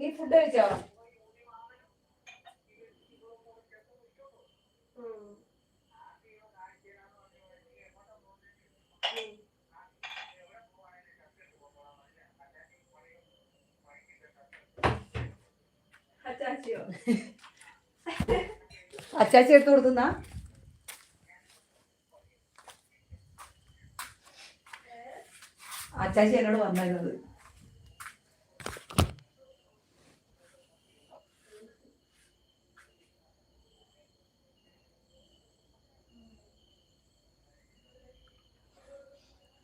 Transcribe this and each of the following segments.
നീ ഫുഡ് കഴിച്ചോ? അച്ചാച്ചി എടുത്തു കൊടുത്തുന്നാ? അച്ചാച്ചി എന്നോട് പറഞ്ഞത്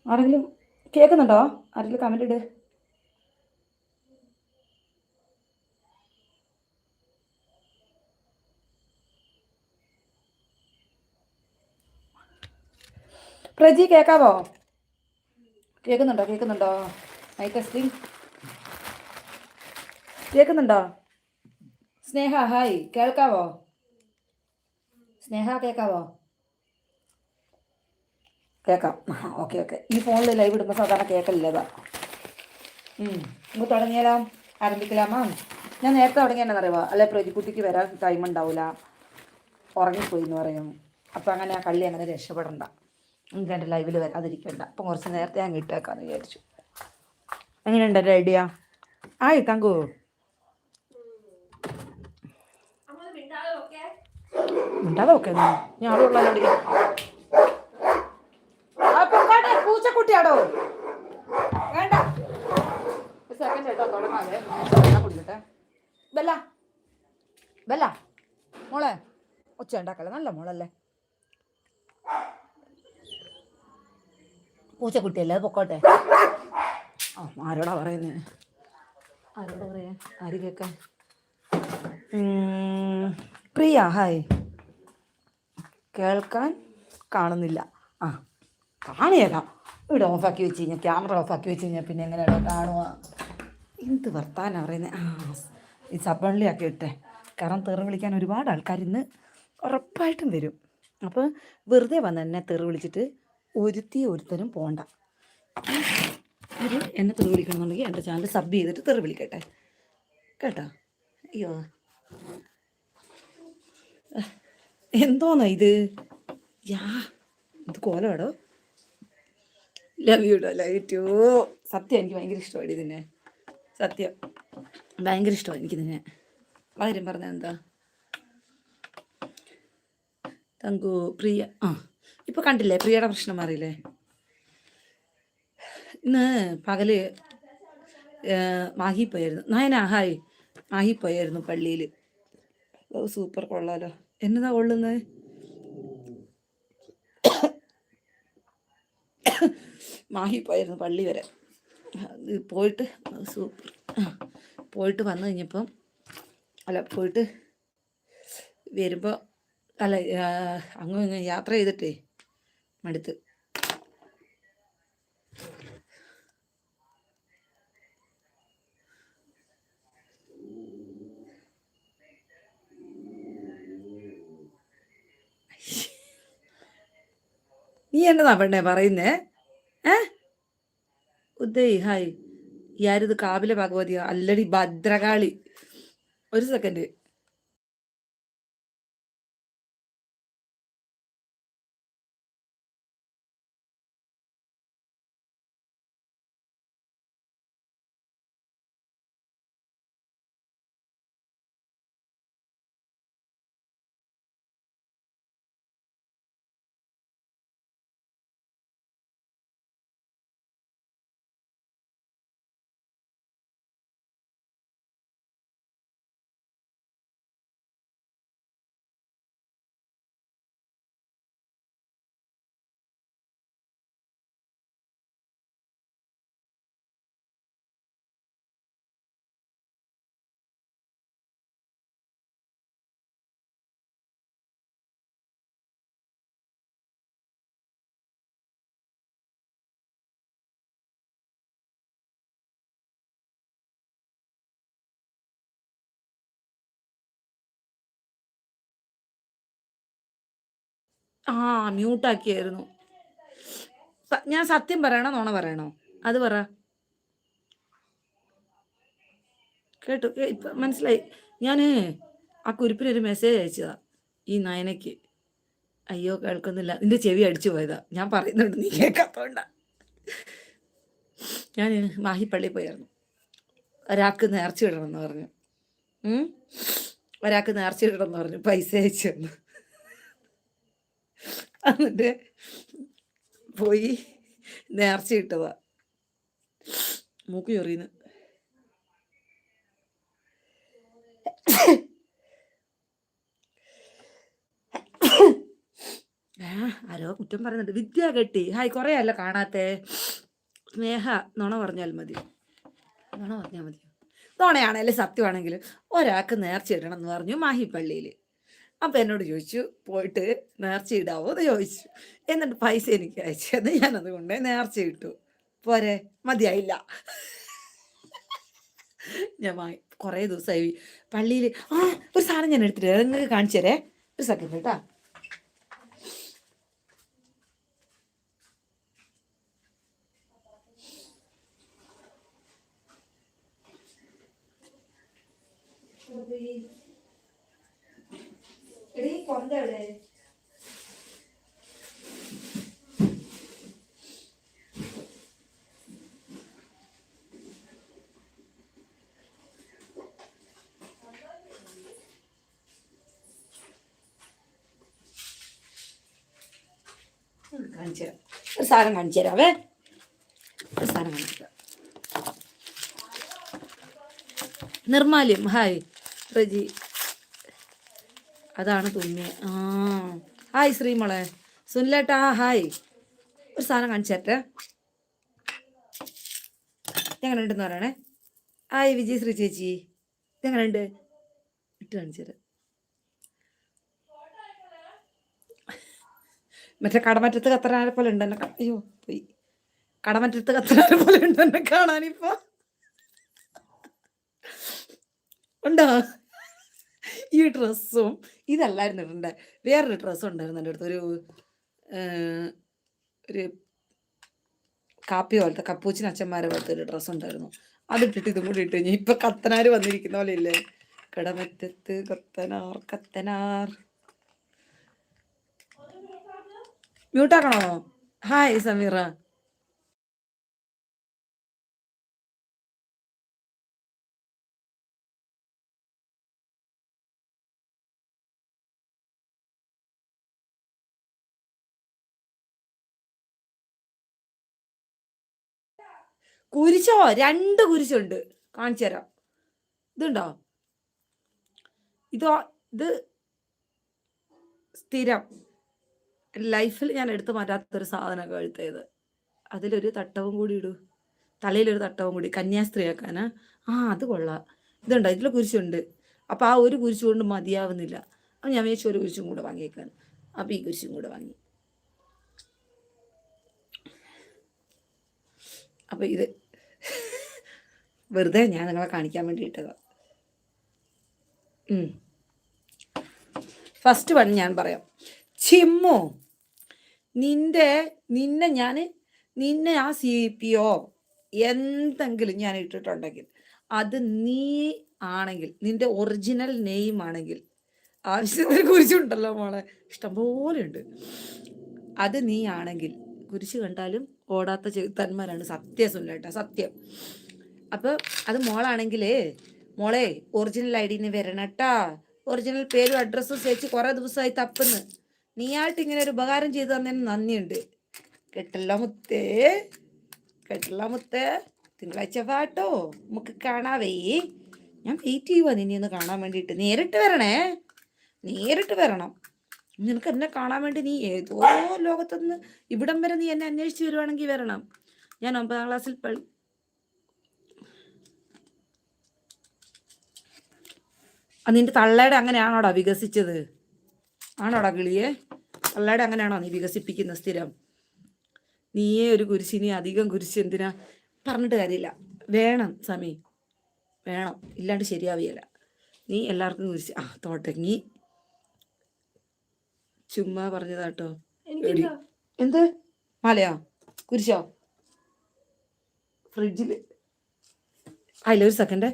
ആരെങ്കിലും കേൾക്കുന്നുണ്ടോ? ആരെങ്കിലും കമന്റ് ഇട്. പ്രജി കേൾക്കാവോ? കേൾക്കുന്നുണ്ടോ? കേൾക്കുന്നുണ്ടോ? ഐ ടെസ്റ്റിംഗ് കേൾക്കുന്നുണ്ടോ? സ്നേഹ ഹായ് കേൾക്കാവോ? സ്നേഹ കേൾക്കാവോ? കേൾക്കാം. Okay okay. ഈ ഫോണിൽ ലൈവ് ഇടുമ്പോൾ സാധാരണ കേൾക്കലില്ലതാ നമുക്ക് തുടങ്ങിയാലാം ആരംഭിക്കലാമാ? ഞാൻ നേരത്തെ തുടങ്ങിയെന്നറിയുമോ അല്ലെ പ്രതികുട്ടിക്ക് വരാൻ ടൈം ഉണ്ടാവില്ല ഉറങ്ങിപ്പോയി എന്ന് പറയും. അപ്പം അങ്ങനെ ആ കള്ളി അങ്ങനെ രക്ഷപ്പെടണ്ട. എനിക്ക് എന്റെ ലൈവിൽ വരാതിരിക്കണ്ട. അപ്പം കുറച്ച് നേരത്തെ ഞാൻ ഇട്ടേക്കാന്ന് വിചാരിച്ചു. എങ്ങനെയുണ്ട് എന്റെ ഐഡിയ ആയി തങ്കു ഉണ്ടാതെ ഓക്കെ ഞാൻ ആളുള്ളോടി പൂച്ചക്കുട്ടിയാടോ വേണ്ട. ഒരു സെക്കൻഡ് കേട്ടോ തുടങ്ങാതെ കുടിക്കട്ടെ. ബെല്ല. ബെല്ല. മോളെ ഒച്ച ഉണ്ടാക്കല്ലേ? നല്ല മോളല്ലേ? പൂച്ചക്കുട്ടിയല്ലേ അത് പൊക്കോട്ടെ. ആ ആരോടാ പറയുന്നത് ആരോടാ പറയാ? ആര് കേക്ക ഉം, പ്രിയ ഹായ് കേൾക്കാൻ കാണുന്നില്ല. ആ കാണിയേക്കാം ഇവിടെ ഓഫാക്കി വെച്ച് കഴിഞ്ഞാൽ ക്യാമറ ഓഫാക്കി വെച്ച് കഴിഞ്ഞാൽ പിന്നെ എങ്ങനെയാണോ കാണുക എന്ത് വർത്താനം പറയുന്നത് ആ ഈ സബൺലി ആക്കി ഇട്ടെ കാരണം തെറി വിളിക്കാൻ ഒരുപാട് ആൾക്കാർ ഇന്ന് ഉറപ്പായിട്ടും വരും. അപ്പോൾ വെറുതെ വന്ന് എന്നെ തെറി വിളിച്ചിട്ട് ഒരുത്തി ഒരുത്തനും പോണ്ട. ഒരു എന്നെ തെറി വിളിക്കണമെന്നുണ്ടെങ്കിൽ എന്റെ ചാനൽ സബ് ചെയ്തിട്ട് തെറി വിളിക്കട്ടെ. കേട്ടോ? അയ്യോ. എന്തോന്നാ ഇത്? യാ ഇത് കോലമാടോ ലവ് യു ഡോ ലവ് ടു സത്യം എനിക്ക് ഭയങ്കര ഇഷ്ടമാണ് ഇതിനെ. സത്യം. ഭയങ്കര ഇഷ്ടമാണ് എനിക്കിതിനെ കാര്യം പറഞ്ഞ എന്താ? തങ്കു പ്രിയ. ആ ഇപ്പൊ കണ്ടില്ലേ? പ്രിയയുടെ പ്രശ്നം മാറിയില്ലേ? ഇന്ന് പകൽ മാഹി പോയായിരുന്നു. നയന ഹായ്. മാഹി പോയായിരുന്നു പള്ളിയിൽ സൂപ്പർ കൊള്ളാലോ. എന്നതാ കൊള്ളുന്നത്? മാഹി പോയിരുന്നു പള്ളി വരെ. പോയിട്ട് സൂപ്പർ. പോയിട്ട് വന്നു കഴിഞ്ഞപ്പം അല്ല പോയിട്ട് വരുമ്പോൾ അല്ല അങ്ങ് യാത്ര ചെയ്തിട്ടേ മടുത്ത്. നീ എന്നതാ പെണ്ണേ പറയുന്നേ? ഏ? ഉദയ് ഹായ്. ഇത് കാവിലെ ഭഗവതിയോ? അല്ലടി ഭദ്രകാളി. ഒരു സെക്കൻഡ് ആ മ്യൂട്ടാക്കിയായിരുന്നു ഞാൻ സത്യം പറയണോ നോണ പറയണോ? അത് പറ. കേട്ടു ഇപ്പൊ മനസ്സിലായി. ഞാൻ ആ കുരിപ്പിനൊരു മെസ്സേജ് അയച്ചതാ ഈ നയനയ്ക്ക്. അയ്യോ കേൾക്കുന്നില്ല. നിന്റെ ചെവി അടിച്ചു പോയതാ. ഞാൻ പറയുന്നുണ്ട് നീ കേൾക്കാത്തോണ്ട ഞാൻ മാഹിപ്പള്ളി പോയായിരുന്നു. ഒരാൾക്ക് നേർച്ച എന്ന് പറഞ്ഞു? ഒരാൾക്ക് നേർച്ച എന്ന് പറഞ്ഞു പൈസ അയച്ചു തന്നു. എന്നിട്ട് പോയി നേർച്ച ഇട്ടതാ. മൂക്ക് ചൊറിയുന്നു ആരോ കുറ്റം പറയുന്നുണ്ട്. വിദ്യ കെട്ടി. ഹായ് കുറേ അല്ല കാണാത്തെ? സ്നേഹ നുണ പറഞ്ഞാൽ മതി. നുണ പറഞ്ഞാൽ മതി നുണയാണേലും സത്യമാണെങ്കിൽ ഒരാൾക്ക് നേർച്ച ഇടണം എന്ന് പറഞ്ഞു മാഹിപ്പള്ളിയിൽ അപ്പം എന്നോട് ചോദിച്ചു പോയിട്ട് നേർച്ച ഇടാവോ? എന്ന് ചോദിച്ചു. എന്നിട്ട് പൈസ എനിക്ക് അയച്ചു. എന്ന് ഞാനത് കൊണ്ട് നേർച്ച ഇട്ടു. പോരെ മതിയായില്ല. ഞാൻ വാങ്ങി കുറേ ദിവസമായി പള്ളിയിൽ ആ ഒരു സാധനം ഞാൻ എടുത്തിട്ട് നിങ്ങൾക്ക് കാണിച്ചു തരേ. ഒരു സെക്കൻഡ് കേട്ടാ കാണിച്ചു തരാം. ഒരു സാധനം കാണിച്ചു തരാവേ ഒരു സാധനം കാണിച്ചു തരാം. ഹായ്. റജി. അതാണ് തുമ്മിയ ആ. ഹായ് ശ്രീമോളെ. സുനിലേട്ടാ ഹായ്. ഒരു സാധനം കാണിച്ചു തരട്ടെ? എങ്ങനെ ഉണ്ടെന്ന് പറയണേ? ഹായ് വിജയ് ശ്രീ ചേച്ചി. എങ്ങനെ ഉണ്ട്? ഇട്ട് കാണിച്ചു മറ്റേ കടമറ്റത്ത് കത്തനാരെ പോലെ ഉണ്ട് എന്നെ അയ്യോ പോയി. കടമറ്റത്ത് കത്തനാരെ പോലെ ഉണ്ട് എന്നെ കാണാനിപ്പോ. ഉണ്ടോ? ഈ ഡ്രസ്സും ഇതല്ലായിരുന്നു ഇടണ്ടേ. വേറൊരു ഡ്രസ്സും ഉണ്ടായിരുന്നു എന്റെ അടുത്ത്. ഒരു ഒരു കാപ്പി പോലത്തെ കപ്പൂച്ചിന് അച്ഛന്മാരെ പോലത്തെ ഒരു ഡ്രസ്സ് ഉണ്ടായിരുന്നു അതിട്ടിട്ട് ഇതും കൂടി ഇട്ട് കഴിഞ്ഞാൽ ഇപ്പൊ കത്തനാർ വന്നിരിക്കുന്ന പോലെ ഇല്ലേ കിടമറ്റത്ത് കത്തനാർ കത്തനാർ. മ്യൂട്ടാക്കണോ ഹായ് സമീറ. കുരിശോ? രണ്ട് കുരിശുണ്ട്. കാണിച്ചു തരാം. ഇതുണ്ടോ? ഇതോ ഇത് സ്ഥിരം. ലൈഫിൽ ഞാൻ എടുത്തു മാറ്റാത്തൊരു സാധനം കഴുത്തേത് അതിലൊരു തട്ടവും കൂടി ഇടൂ. തലയിലൊരു തട്ടവും കൂടി. കന്യാസ്ത്രീ കന്യാസ്ത്രീയാക്കാനാ ആ അത് കൊള്ളാം. ഇതുണ്ടോ? ഇതിൽ കുരിശുണ്ട്. അപ്പോൾ ആ ഒരു കുരിശ് കൊണ്ട് മതിയാവുന്നില്ല. അപ്പം ഞാൻ വിചാരിച്ചു ഒരു കുരിശും കൂടെ വാങ്ങിയേക്കാൻ അപ്പോൾ ഈ കുരിശും കൂടെ വാങ്ങി. അപ്പം ഇത് വെറുതെ ഞാൻ നിങ്ങളെ കാണിക്കാൻ വേണ്ടി ഇട്ടതാ. ഫസ്റ്റ് വൺ ഞാൻ പറയാം. ചിമ്മു നിന്റെ നിന്നെ ഞാൻ നിന്നെ ആ സി പി ഒ എന്തെങ്കിലും ഞാൻ ഇട്ടിട്ടുണ്ടെങ്കിൽ അത് നീ ആണെങ്കിൽ നിന്റെ ഒറിജിനൽ നെയിം ആണെങ്കിൽ ആവശ്യത്തിന് കുരിശുണ്ടല്ലോ മോളെ. ഇഷ്ടംപോലെ ഉണ്ട്. അത് നീ ആണെങ്കിൽ കുരിശ് കണ്ടാലും ഓടാത്ത ചെറുത്തന്മാരാണ് സത്യം സുല്ലേട്ട സത്യം. അപ്പൊ അത് മോളാണെങ്കിൽ മോളെ ഒറിജിനൽ ഐ ഡിന് വരണട്ടാ. ഒറിജിനൽ പേരും അഡ്രസ്സും ചേച്ചി കുറെ ദിവസമായി തപ്പുന്ന്. നീയായിട്ട് ഇങ്ങനെ ഒരു ഉപകാരം ചെയ്തു തന്നതിന് നന്ദിയുണ്ട്. കെട്ടല്ല മുത്തേ കെട്ടല്ല മുത്തേ തിങ്കളാഴ്ച വാട്ടോ. നമുക്ക് കാണാവേ. ഞാൻ വെയിറ്റ് ചെയ്യുവാ നിന്നെ ഒന്ന് കാണാൻ വേണ്ടിയിട്ട്. നേരിട്ട് വരണേ. നേരിട്ട് വരണം. നിനക്ക് എന്നെ കാണാൻ വേണ്ടി നീ ഏതോ ലോകത്തുനിന്ന് ഇവിടം വരെ നീ എന്നെ അന്വേഷിച്ച് വരുവാണെങ്കിൽ വരണം. ഞാൻ ഒമ്പതാം ക്ലാസ്സിൽ പള്ളി നിന്റെ തള്ളയുടെ അങ്ങനെയാണോടാ വികസിച്ചത്? ആണോടാ കിളിയെ? തള്ളയുടെ അങ്ങനെയാണോ നീ വികസിപ്പിക്കുന്ന സ്ഥിരം? നീയേ ഒരു കുരിശിനി അധികം കുരിശി എന്തിനാ? പറഞ്ഞിട്ട് കാര്യമില്ല. വേണം സമി. വേണം. ഇല്ലാണ്ട് ശരിയാവുകയില്ല നീ എല്ലാവർക്കും കുരിശ്. ആ തുടങ്ങി ചുമ്മാ പറഞ്ഞതാട്ടോ. എന്ത്? മാലയോ? കുരിശോ? ഫ്രിഡ്ജിൽ അതിലൊരു സെക്കൻഡ്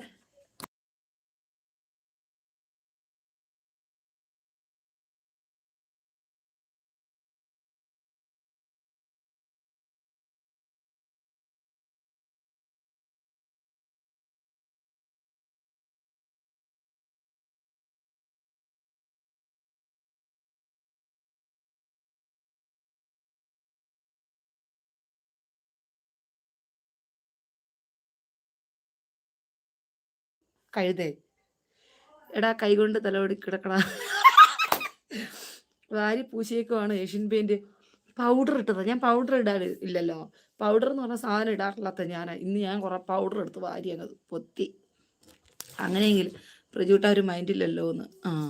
കഴുതേ. എടാ കൈകൊണ്ട് തലോടി കിടക്കണ വാരി പൂശിയേക്കുവാണ് ഏഷ്യൻ പെയിന്റ്. പൗഡർ ഇട്ടത്. ഞാൻ പൗഡർ ഇടാൻ ഇല്ലല്ലോ. പൗഡർ എന്ന് പറഞ്ഞ സാധനം ഇടാറില്ലാത്ത ഞാൻ ഇന്ന് ഞാൻ കുറെ പൗഡർ എടുത്ത് വാരി അങ്ങ് പൊത്തി. അങ്ങനെയെങ്കിൽ പ്രജൂട്ട ഒരു മൈൻഡില്ലല്ലോ എന്ന്. ആ.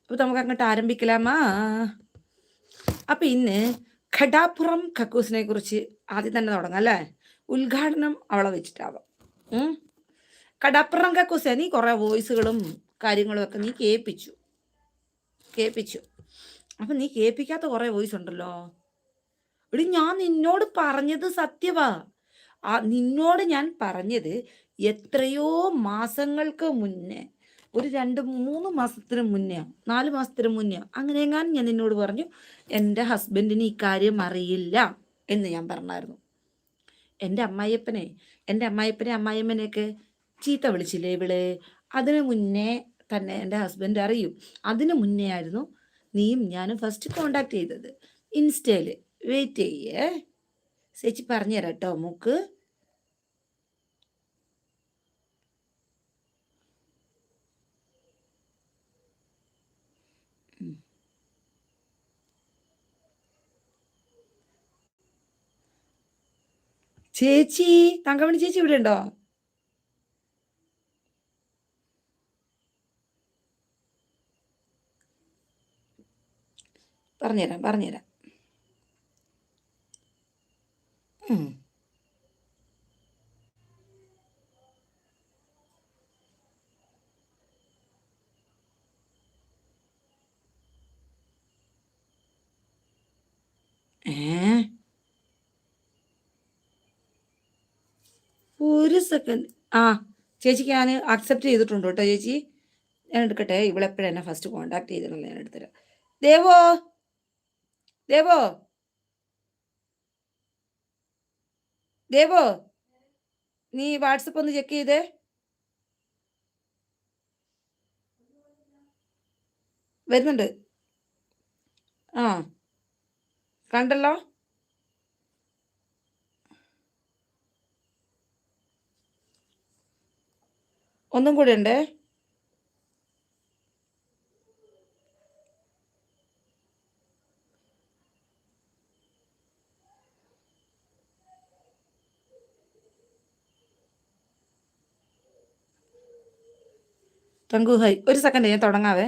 അപ്പൊ നമുക്ക് അങ്ങോട്ട് ആരംഭിക്കലാമാ. അപ്പൊ ഇന്ന് ഖഡാപ്പുറം കക്കൂസിനെ കുറിച്ച് ആദ്യം തന്നെ തുടങ്ങാം അല്ലേ? ഉദ്ഘാടനം അവളെ വെച്ചിട്ടാവാം. കടാപ്പുറം കക്കൂസ നീ കുറേ വോയിസുകളും കാര്യങ്ങളും ഒക്കെ നീ കേൾപ്പിച്ചു കേൾപ്പിച്ചു അപ്പം നീ കേൾപ്പിക്കാത്ത കുറേ വോയിസ് ഉണ്ടല്ലോ എടി ഞാൻ നിന്നോട് പറഞ്ഞത് സത്യവാ. ആ നിന്നോട് ഞാൻ പറഞ്ഞത് എത്രയോ മാസങ്ങൾക്ക് മുന്നേ ഒരു രണ്ട് മൂന്ന് മാസത്തിന് മുന്നേ നാല് മാസത്തിന് മുന്നേ അങ്ങനെ എങ്ങാനും ഞാൻ നിന്നോട് പറഞ്ഞു എന്റെ ഹസ്ബൻഡിന് ഈ കാര്യം അറിയില്ല എന്ന് ഞാൻ പറഞ്ഞായിരുന്നു. എന്റെ അമ്മായിയപ്പനെ എന്റെ അമ്മായിപ്പനെ അമ്മായിയമ്മനെയൊക്കെ ചീത്ത വിളിച്ചില്ലേ ഇവൾ? അതിനു മുന്നേ തന്നെ എന്റെ ഹസ്ബൻഡ് അറിയും. അതിനു മുന്നേ ആയിരുന്നു നീയും ഞാനും ഫസ്റ്റ് കോണ്ടാക്ട് ചെയ്തത്. ഇൻസ്റ്റയിൽ വെയിറ്റ് ചെയ്യേ. ചേച്ചി പറഞ്ഞു തരാം കേട്ടോ മൂക്ക്. ചേച്ചി തങ്കമണി ചേച്ചി ഇവിടെ ഉണ്ടോ പറഞ്ഞുതരാം പറഞ്ഞുതരാം. ഒരു സെക്കൻഡ് ആ ചേച്ചിക്ക് ഞാൻ അക്സെപ്റ്റ് ചെയ്തിട്ടുണ്ട് കേട്ടോ ചേച്ചി. ഞാൻ എടുക്കട്ടെ ഇവളെപ്പോഴും എന്നെ ഫസ്റ്റ് കോണ്ടാക്ട് ചെയ്തിട്ടുള്ള ഞാൻ എടുത്തരാം ദേവോ? ദേവോ ദേവോ നീ വാട്സപ്പ് ഒന്ന് ചെക്ക് ചെയ്തേ. വരുന്നുണ്ട്. ആ. കണ്ടല്ലോ? ഒന്നും കൂടെ ഉണ്ടേ? തങ്കു ഹൈ ഒരു സെക്കൻഡ് ഞാൻ തുടങ്ങാവേ.